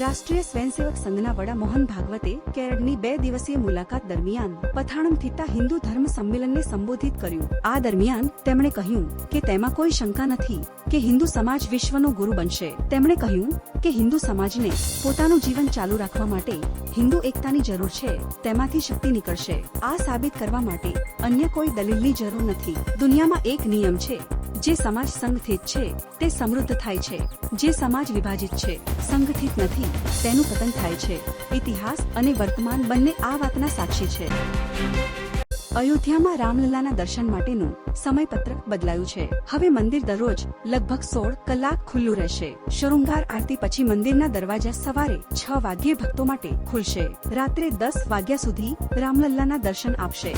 રાષ્ટ્રીય સ્વયંસેવક સંઘના વડા મોહન ભાગવતે કેરળની બે દિવસીય મુલાકાત દરમિયાન પથાણમ થીતા હિન્દુ ધર્મ સંમેલનને સંબોધિત કર્યું. આ દરમિયાન તેમણે કહ્યું કે તેમાં કોઈ શંકા નથી કે હિન્દુ સમાજ વિશ્વનો ગુરુ બનશે. તેમણે કહ્યું કે હિન્દુ સમાજને પોતાનું જીવન ચાલુ રાખવા માટે હિન્દુ એકતાની જરૂર છે. તેમાંથી શક્તિ નીકળશે. આ સાબિત કરવા માટે અન્ય કોઈ દલીલની જરૂર નથી. દુનિયામાં એક નિયમ છે જે સમાજ સંગઠિત છે, તે સમૃદ્ધ થાય છે. જે સમાજ વિભાજિત છે, સંગઠિત નથી, તેનું પતન થાય છે. ઇતિહાસ અને વર્તમાન બંને આ વાતના સાક્ષી છે. અયોધ્યામાં રામલલ્લાના દર્શન માટેનું સમયપત્રક બદલાયું છે. હવે મંદિર દરરોજ લગભગ સોળ કલાક ખુલ્લું રહેશે. શૃંગાર આરતી પછી મંદિરના દરવાજા સવારે છ વાગ્યે ભક્તો માટે ખુલશે. રાત્રે દસ વાગ્યા સુધી રામલલ્લાના દર્શન આપશે.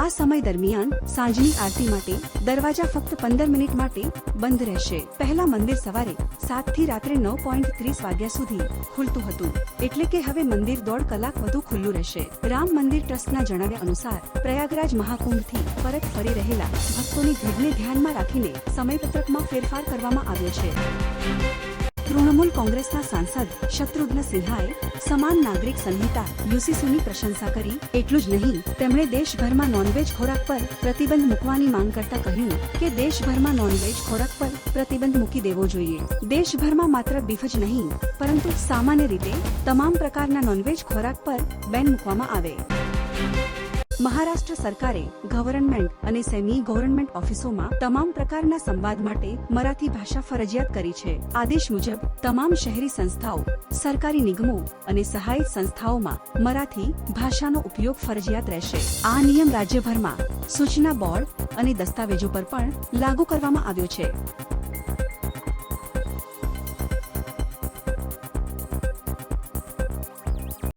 આ સમય દરમિયાન સાંજની આરતી માટે દરવાજા ફક્ત પંદર મિનિટ માટે બંધ રહેશે. પહેલા મંદિર સવારે સાતથી રાત્રે નવ પોઈન્ટ ત્રીસ વાગ્યા સુધી ખુલતું હતું. એટલે કે હવે મંદિર દોઢ કલાક વધુ ખુલ્લું રહેશે. રામ મંદિર ટ્રસ્ટના જણાવ્યા અનુસાર પ્રયાગરાજ મહાકુંભથી પરત ફરી રહેલા ભક્તોની ભીડને ધ્યાનમાં રાખીને સમયપત્રકમાં ફેરફાર કરવામાં આવ્યો છે. તૃણમૂલ કોંગ્રેસના સાંસદ શત્રુઘ્ન સિન્હાએ સમાન નાગરિક સંહિતા યુસીસીની પ્રશંસા કરી એટલું જ નહીં તેમણે દેશભરમાં નોનવેજ ખોરાક પર પ્રતિબંધ મૂકવાની માંગ કરતા કહ્યું કે દેશભરમાં નોનવેજ ખોરાક પર પ્રતિબંધ મૂકી દેવો જોઈએ દેશભરમાં માત્ર બીફ જ નહીં પરંતુ સામાન્ય રીતે તમામ પ્રકારના નોનવેજ ખોરાક પર બેન મૂકવામાં આવે મહારાષ્ટ્ર સરકારે ગવર્નમેન્ટ અને સેમી ગવર્નમેન્ટ ઓફિસોમાં તમામ પ્રકારના સંવાદ માટે મરાઠી ભાષા ફરજિયાત કરી છે. આદેશ મુજબ, તમામ શહેરી સંસ્થાઓ, સરકારી નિગમો અને સહાયિત સંસ્થાઓમાં મરાઠી ભાષાનો ઉપયોગ ફરજિયાત રહેશે. આ નિયમ રાજ્યભરમાં સૂચના બોર્ડ અને દસ્તાવેજો પર પણ લાગુ કરવામાં આવ્યો છે.